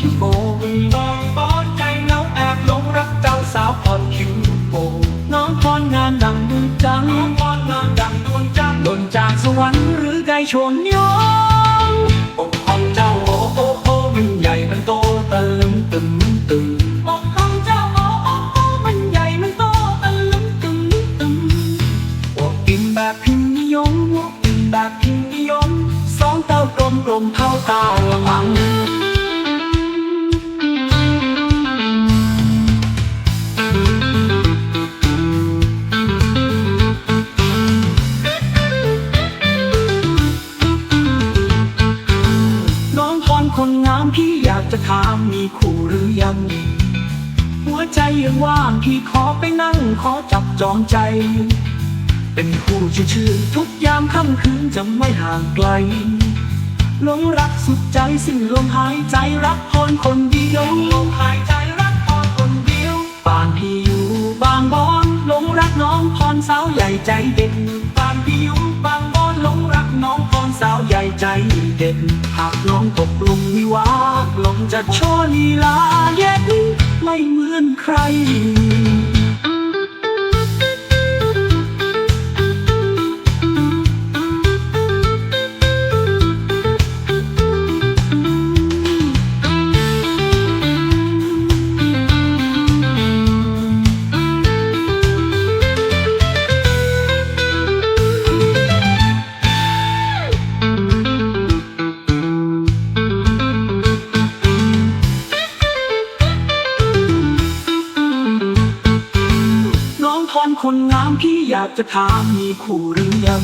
คิวโบบางบอนใจเงาแอบหลงรักเจ้าสาวพรคิวโบน้องพรงานดังดวงจังน้องพรงานดังดวงจังโดนจากสวรรค์หรือไกชนยองอกของเจ้าโอ้โอ้โอ้มันใหญ่มันโตตะลึงตึงตึงอกของเจ้าโอ้โอ้โอ้มันใหญ่มันโตตะลึงตึงตึงอวบอิ่มแบบพิมพ์นิยมอวบอิ่มแบบพิมพ์นิยมสองเต้ากลมกลมเท่าตาละมัง นงามพี่อยากจะถามมีคู่หรือยัง หัวใจยังว่างพี่ขอไปนั่งขอจับจองใจ เป็นคู่ชื่อๆทุกยามค่ำคืนจะไม่ห่างไกลหลงรักสุดใจสิ้นลมหายใจรักพรคนเดียวลมหายใจรักพรคนเดียวปานพี่อยู่บางบอนหลงรักน้องพรสาวใหญ่ใจเด่นป่านพี่อยู่ ใจเด็ดหากน้องตกลงมวิวาห์ลงจะโชว์ลีลาเย็นไม่เหมือนใคร คนงามพี่อยากจะถามมีคู่หรือยัง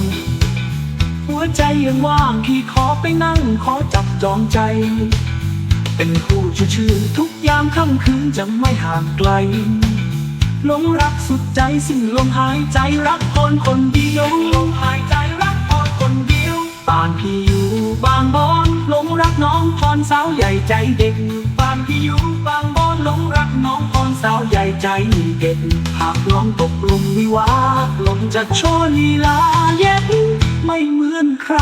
หัวใจยังว่างพี่ขอไปนั่งขอจับจองใจ เป็นคู่ชื่อๆทุกยามค่ำคืนจะไม่ห่างไกลหลงรักสุดใจสิ้นลมหายใจรักคนคนเดียวลมหายใจรักคนคนเดียวป่านพี่อยู่บางบอนหลงรักน้องพรสาวใหญ่ใจเด็กป่านพี่อยู่บาง น้องรักน้องคนสาวใหญ่ใจเด็กหากลองตกหลุมวิวาลมจะโชว์ลีลาเย็นไม่เหมือนใคร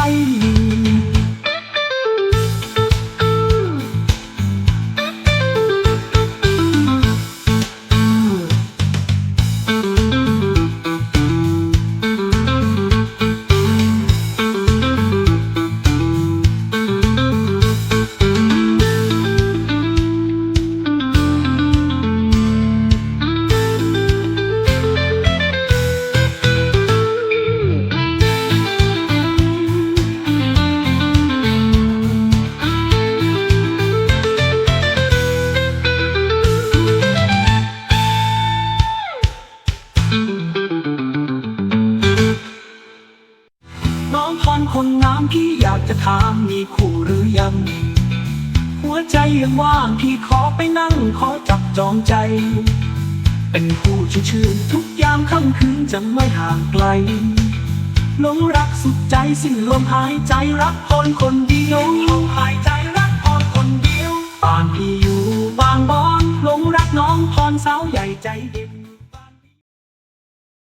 พี่อยากจะถามมีคู่หรือยัง หัวใจยังว่างพี่ขอไปนั่งขอจับจองใจ เป็นคู่ชื่อๆทุกยามค่ำคืนจะไม่ห่างไกลหลงรักสุดใจสิ้นลมหายใจรักคนคนเดียวลมหายใจรักคนคนเดียวป่านพี่อยู่บางบอนหลงรักน้องพรสาวใหญ่ใจเด็ด